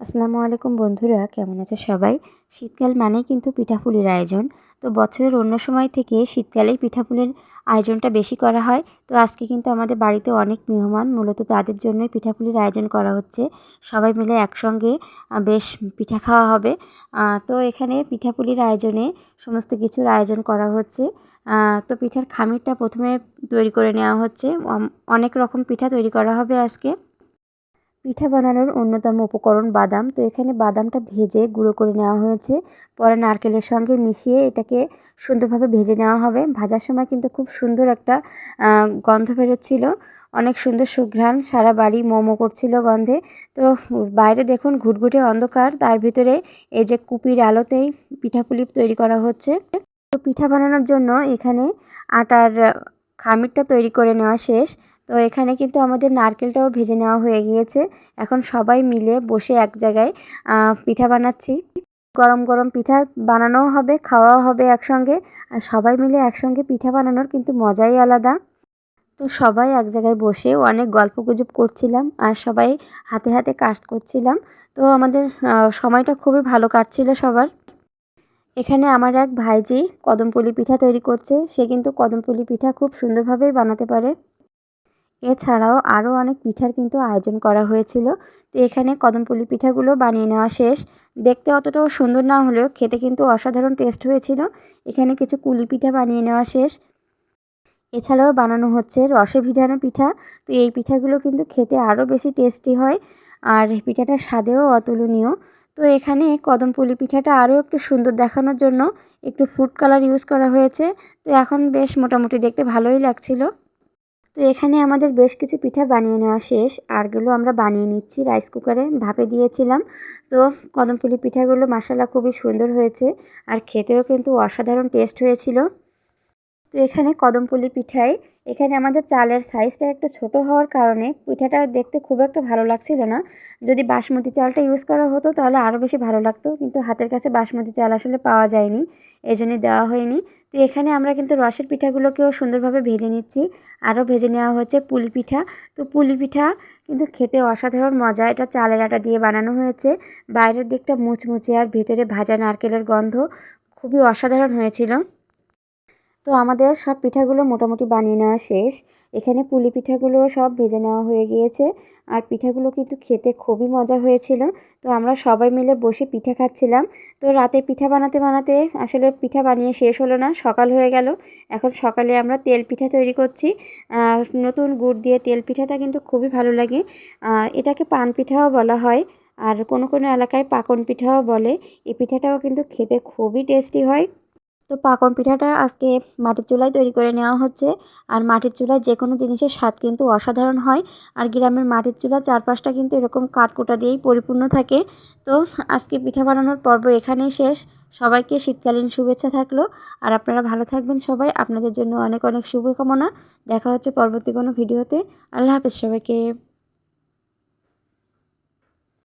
আসসালামু আলাইকুম বন্ধুরা, কেমন আছে সবাই? শীতকাল মানেই কিন্তু পিঠাপুলির আয়োজন। তো বছরের অন্য সময় থেকে শীতকালেই পিঠাপুলির আয়োজনটা বেশি করা হয়। তো আজকে কিন্তু আমাদের বাড়িতে অনেক মেহমান, মূলত তাদের জন্যই পিঠাপুলির আয়োজন করা হচ্ছে। সবাই মিলে একসঙ্গে বেশ পিঠা খাওয়া হবে। তো এখানে পিঠাপুলির আয়োজনে সমস্ত কিছুর আয়োজন করা হচ্ছে। তো পিঠার খামিরটা প্রথমে তৈরি করে নেওয়া হচ্ছে। অনেক রকম পিঠা তৈরি করা হবে আজকে। পিঠা বানানোর অন্যতম উপকরণ বাদাম। তো এখানে বাদামটা ভেজে গুঁড়ো করে নেওয়া হয়েছে। পরে নারকেলের সঙ্গে মিশিয়ে এটাকে সুন্দরভাবে ভেজে নেওয়া হবে। ভাজার সময় কিন্তু খুব সুন্দর একটা গন্ধ বেরোচ্ছিল। অনেক সুন্দর সুঘ্রাণ, সারা বাড়ি মোমো করছিল গন্ধে। তো বাইরে দেখুন ঘুটঘুটে অন্ধকার। তার ভিতরে এই যে কুপির আলোতেই পিঠাপুলি তৈরি করা হচ্ছে। তো পিঠা বানানোর জন্য এখানে আটার খামিরটা তৈরি করে নেওয়া শেষ। তো এখানে কিন্তু আমাদের নারকেলটাও ভেজে নেওয়া হয়ে গিয়েছে। এখন সবাই মিলে বসে এক জায়গায় পিঠা বানাচ্ছি। গরম গরম পিঠা বানানোও হবে, খাওয়াও হবে একসঙ্গে। আর সবাই মিলে একসঙ্গে পিঠা বানানোর কিন্তু মজাই আলাদা। তো সবাই এক জায়গায় বসে অনেক গল্প গুজব করছিলাম আর সবাই হাতে হাতে কাজ করছিলাম। তো আমাদের সময়টা খুবই ভালো কাটছিল সবার। এখানে আমার এক ভাইজি কদমপুলি পিঠা তৈরি করছে। সে কিন্তু কদমপুলি পিঠা খুব সুন্দরভাবেই বানাতে পারে। এছাড়াও আরও অনেক পিঠার কিন্তু আয়োজন করা হয়েছিল। তো এখানে কদমপুলি পিঠাগুলো বানিয়ে নেওয়া শেষ। দেখতে অতটাও সুন্দর না হলেও খেতে কিন্তু অসাধারণ টেস্ট হয়েছিল। এখানে কিছু কুলি পিঠা বানিয়ে নেওয়া শেষ। এছাড়াও বানানো হচ্ছে রসে ভিজানো পিঠা। তো এই পিঠাগুলো কিন্তু খেতে আরও বেশি টেস্টি হয় আর পিঠাটা স্বাদেও অতুলনীয়। তো এখানে কদমপুলি পিঠাটা আরও একটু সুন্দর দেখানোর জন্য একটু ফুড কালার ইউজ করা হয়েছে। তো এখন বেশ মোটামুটি দেখতে ভালোই লাগছিল। তো এখানে আমাদের বেশ কিছু পিঠা বানিয়ে নেওয়া শেষ। আরগুলো আমরা বানিয়ে নিচ্ছি রাইস কুকারে ভাপে দিয়েছিলাম। তো কদমপুলি পিঠাগুলো মশলা খুবই সুন্দর হয়েছে। আর খেতেও কিন্তু অসাধারণ টেস্ট হয়েছিল। তো এখানে কদমপুলি পিঠায় এখানে আমাদের চালের সাইজটা একটু ছোট হওয়ার কারণে পিঠাটা দেখতে খুব একটা ভালো লাগছিল না। যদি বাসমতি চালটা ইউজ করা হতো তাহলে আরও বেশি ভালো লাগতো, কিন্তু হাতের কাছে বাসমতি চাল আসলে পাওয়া যায়নি এই দেওয়া হয়নি। তো এখানে আমরা কিন্তু রসের পিঠাগুলোকেও সুন্দরভাবে ভেজে নিচ্ছি। আরও ভেজে নেওয়া হচ্ছে পুলি পিঠা। তো পুলি পিঠা কিন্তু খেতে অসাধারণ মজা। এটা চালের আটা দিয়ে বানানো হয়েছে। বাইরের দিকটা মুচমুচে আর ভেতরে ভাজা নারকেলের গন্ধ খুবই অসাধারণ হয়েছিল। তো আমাদের সব পিঠাগুলো মোটামুটি বানিয়ে নেওয়া শেষ। এখানে পুলি পিঠাগুলো সব ভেজে নেওয়া হয়ে গিয়েছে। আর পিঠাগুলো কিন্তু খেতে খুবই মজা হয়েছিল। তো আমরা সবাই মিলে বসে পিঠা খাচ্ছিলাম। তো রাতে পিঠা বানাতে বানাতে আসলে পিঠা বানিয়ে শেষ হলো না, সকাল হয়ে গেল। এখন সকালে আমরা তেল পিঠা তৈরি করছি। নতুন গুড় দিয়ে তেল পিঠাটা কিন্তু খুবই ভালো লাগে। এটাকে পান পিঠাও বলা হয়। আর কোনো কোনো এলাকায় পাকন পিঠাও বলে। এই পিঠাটাও কিন্তু খেতে খুবই টেস্টি হয়। তো পাকন পিঠাটা আজকে মাটির চুলায় তৈরি করে নেওয়া হচ্ছে। আর মাটির চুলায় যে কোনো জিনিসের স্বাদ কিন্তু অসাধারণ হয়। আর গ্রামের মাটির চুলা চারপাশটা কিন্তু এরকম কাঠকোটা দিয়েই পরিপূর্ণ থাকে। তো আজকে পিঠা বানানোর পর্ব এখানেই শেষ। সবাইকে শীতকালীন শুভেচ্ছা থাকল। আর আপনারা ভালো থাকবেন সবাই। আপনাদের জন্য অনেক অনেক শুভকামনা। দেখা হচ্ছে পরবর্তী কোনো ভিডিওতে। আল্লাহ হাফেজ সবাইকে।